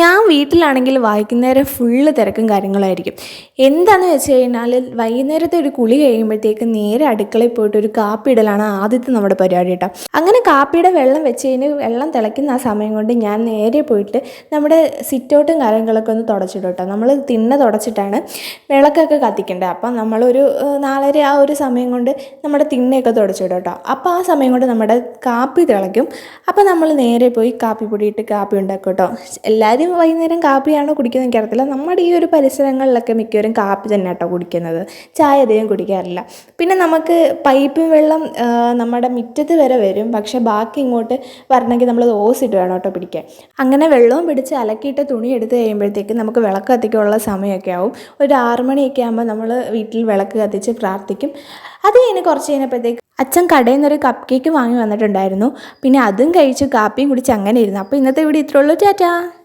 ഞാൻ വീട്ടിലാണെങ്കിൽ വൈകുന്നേരം ഫുള്ള് തിരക്കും കാര്യങ്ങളായിരിക്കും. എന്താണെന്ന് വെച്ച് കഴിഞ്ഞാൽ വൈകുന്നേരത്തെ ഒരു കുളി കഴിയുമ്പോഴത്തേക്ക് നേരെ അടുക്കളയിൽ പോയിട്ട് ഒരു കാപ്പി ഇടലാണ് ആദ്യത്തെ നമ്മുടെ പരിപാടി കേട്ടോ. അങ്ങനെ കാപ്പിയുടെ വെള്ളം വെച്ച് കഴിഞ്ഞ് വെള്ളം തിളയ്ക്കുന്ന ആ സമയം കൊണ്ട് ഞാൻ നേരെ പോയിട്ട് നമ്മുടെ സിറ്റൗട്ടും കാര്യങ്ങളൊക്കെ ഒന്ന് തുടച്ചിടും കേട്ടോ. നമ്മൾ തിണ്ണ തുടച്ചിട്ടാണ് വിളക്കൊക്കെ കത്തിക്കേണ്ടത്. അപ്പം നമ്മളൊരു നാലര ആ ഒരു സമയം കൊണ്ട് നമ്മുടെ തിണ്ണയൊക്കെ തുടച്ചിടും കേട്ടോ. അപ്പോൾ ആ സമയം കൊണ്ട് നമ്മുടെ കാപ്പി തിളയ്ക്കും. അപ്പോൾ നമ്മൾ നേരെ പോയി കാപ്പി പൊടിയിട്ട് കാപ്പി ഉണ്ടാക്കും കേട്ടോ. എല്ലാവരും വൈകുന്നേരം കാപ്പിയാണോ കുടിക്കുന്നത് എനിക്കറിയത്തില്ല. നമ്മുടെ ഈ ഒരു പരിസരങ്ങളിലൊക്കെ മിക്കവരും കാപ്പി തന്നെ കേട്ടോ കുടിക്കുന്നത്. ചായ അധികം കുടിക്കാറില്ല. പിന്നെ നമുക്ക് പൈപ്പ് വെള്ളം നമ്മുടെ മുറ്റത്ത് വരെ വരും. പക്ഷെ ബാക്കി ഇങ്ങോട്ട് വരണമെങ്കിൽ നമ്മൾ ഓസിട്ട് വേണം കേട്ടോ പിടിക്കാൻ. അങ്ങനെ വെള്ളവും പിടിച്ച് അലക്കിയിട്ട് തുണി എടുത്ത് കഴിയുമ്പോഴത്തേക്ക് നമുക്ക് വിളക്ക് കത്തിക്കാനുള്ള സമയമൊക്കെ ആവും. ഒരു ആറ് മണിയൊക്കെ ആകുമ്പോൾ നമ്മൾ വീട്ടിൽ വിളക്ക് കത്തിച്ച് പ്രാർത്ഥിക്കും. അത് കഴിഞ്ഞ് കുറച്ച് കഴിഞ്ഞപ്പോഴത്തേക്ക് അച്ഛൻ കടയിൽ നിന്നൊരു കപ്പ് കേക്ക് വാങ്ങി വന്നിട്ടുണ്ടായിരുന്നു. പിന്നെ അതും കഴിച്ചു കാപ്പിയും കുടിച്ച് അങ്ങനെ ഇരുന്നു. അപ്പോൾ ഇന്നത്തെ വീഡിയോ ഇത്രയുള്ളൂ ടാറ്റാ.